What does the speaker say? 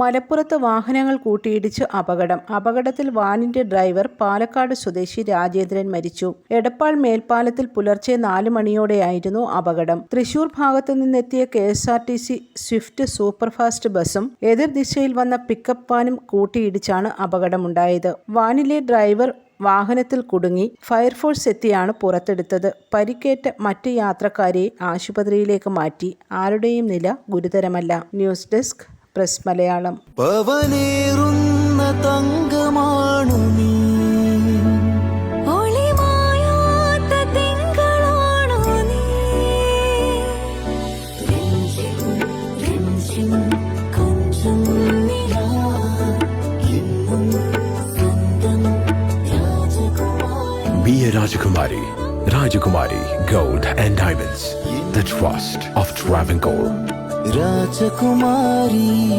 മലപ്പുറത്ത് വാഹനങ്ങൾ കൂട്ടിയിടിച്ച് അപകടം. അപകടത്തിൽ വാനിന്റെ ഡ്രൈവർ പാലക്കാട് സ്വദേശി രാജേന്ദ്രൻ മരിച്ചു. എടപ്പാൾ മേൽപ്പാലത്തിൽ പുലർച്ചെ നാല് മണിയോടെയായിരുന്നു അപകടം. തൃശൂർ ഭാഗത്തു നിന്നെത്തിയ K S R T C swift superfast ബസും എതിർ ദിശയിൽ വന്ന പിക്കപ്പ് വാനും കൂട്ടിയിടിച്ചാണ് അപകടമുണ്ടായത്. വാനിലെ ഡ്രൈവർ വാഹനത്തിൽ കുടുങ്ങി ഫയർഫോഴ്സ് എത്തിയാണ് പുറത്തെടുത്തത്. പരിക്കേറ്റ മറ്റ് യാത്രക്കാരെ ആശുപത്രിയിലേക്ക് മാറ്റി. ആരുടെയും നില ഗുരുതരമല്ല. ന്യൂസ് ഡെസ്ക് പ്രസ് മലയാളം പവനേറുന്ന തങ്കമാണു നീ Be a Rajakumari. Rajakumari Gold and Diamonds. The trust of Travancore. Rajakumari.